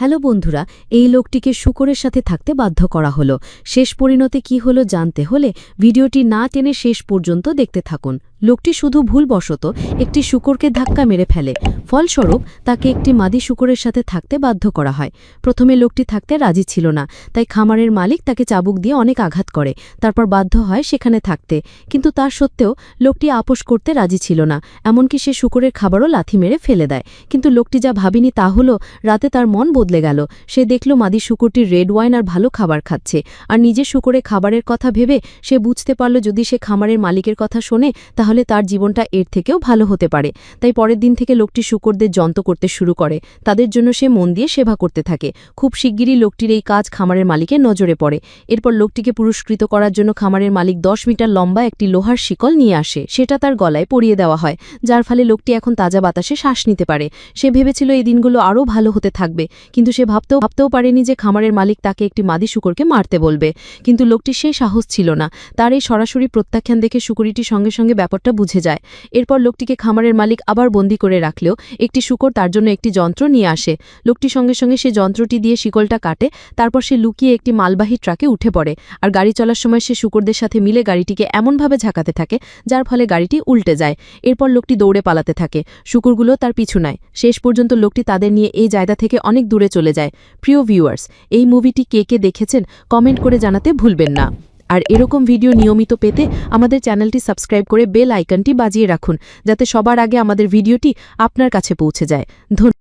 Hello বন্ধুরা, এই লোকটিকে শুকরের সাথে থাকতে বাধ্য করা হলো। শেষ পরিণতি কি হলো জানতে হলে ভিডিওটি না টেনে শেষ পর্যন্ত দেখতে থাকুন। লোকটি শুধু ভুলবশত একটি শুকরকে ধাক্কা মেরে ফেলে। ফলস্বরূপ, তাকে একটি মাদি শুকরের সাথে থাকতে বাধ্য করা হয়। প্রথমে লোকটি থাকতে রাজি ছিল না, তাই খামারের মালিক তাকে চাবুক দিয়ে অনেক আঘাত করে। তারপর বাধ্য হয় সেখানে থাকতে। কিন্তু তার সত্ত্বেও লোকটি আপোষ করতে রাজি ছিল না, এমনকি সে শুকরের খাবারও লাথি মেরে ফেলে দেয়। কিন্তু লোকটি যা ভাবিনি তা হলো, রাতে তার মন বদলে গেল। সে দেখল মাদি শুকুরটি রেড ওয়াইন আর ভালো খাবার খাচ্ছে। আর নিজের শুকরে খাবারের কথা ভেবে সে বুঝতে পারল যদি সে খামারের মালিকের কথা শোনে, তাহলে তার জীবনটা এর থেকেও ভালো হতে পারে। তাই পরের দিন থেকে লোকটি শুকরদের যন্ত করতে শুরু করে। তাদের জন্য সে মন দিয়ে সেবা করতে থাকে। খুব শিগগিরই লোকটির এই কাজ খামারের মালিকের নজরে পড়ে। এরপর লোকটিকে পুরস্কৃত করার জন্য খামারের মালিক দশ মিটার লম্বা একটি লোহার শিকল নিয়ে আসে। সেটা তার গলায় পরিয়ে দেওয়া হয়, যার ফলে লোকটি এখন তাজা বাতাসে শ্বাস নিতে পারে। সে ভেবেছিল এই দিনগুলো আরও ভালো হতে থাকবে, কিন্তু সে ভাবতেও ভাবতেও পারেনি যে খামারের মালিক তাকে একটি মাদি শুকরকে মারতে বলবে। কিন্তু লোকটির সেই সাহস ছিল না। তার এই সরাসরি প্রত্যাখ্যান দেখে শুকুরিটি সঙ্গে সঙ্গে ব্যাপারটা বুঝে যায়। এরপর লোকটিকে খামারের মালিক আবার বন্দি করে রাখলেও একটি শুকর তার জন্য একটি যন্ত্র নিয়ে আসে। লোকটি সঙ্গে সঙ্গে সে যন্ত্রটি দিয়ে শিকলটা কাটে, তারপর সে লুকিয়ে একটি মালবাহী ট্রাকে উঠে পড়ে। আর গাড়ি চলার সময় সে শুকরদের সাথে মিলে গাড়িটিকে এমনভাবে ঝাঁকাতে থাকে, যার ফলে গাড়িটি উল্টে যায়। এরপর লোকটি দৌড়ে পালাতে থাকে। শুকুরগুলো তার পিছু নেয়। শেষ পর্যন্ত লোকটি তাদের নিয়ে এই জায়গা থেকে অনেক দূরে চলে যায়। প্রিয় ভিউয়ার্স, এই মুভিটি কে কে দেখেছেন কমেন্ট করে জানাতে ভুলবেন না। আর এরকম ভিডিও নিয়মিত পেতে আমাদের চ্যানেলটি সাবস্ক্রাইব করে বেল আইকনটি বাজিয়ে রাখুন, যাতে সবার আগে আমাদের ভিডিওটি আপনার কাছে পৌঁছে যায়। ধন্যবাদ।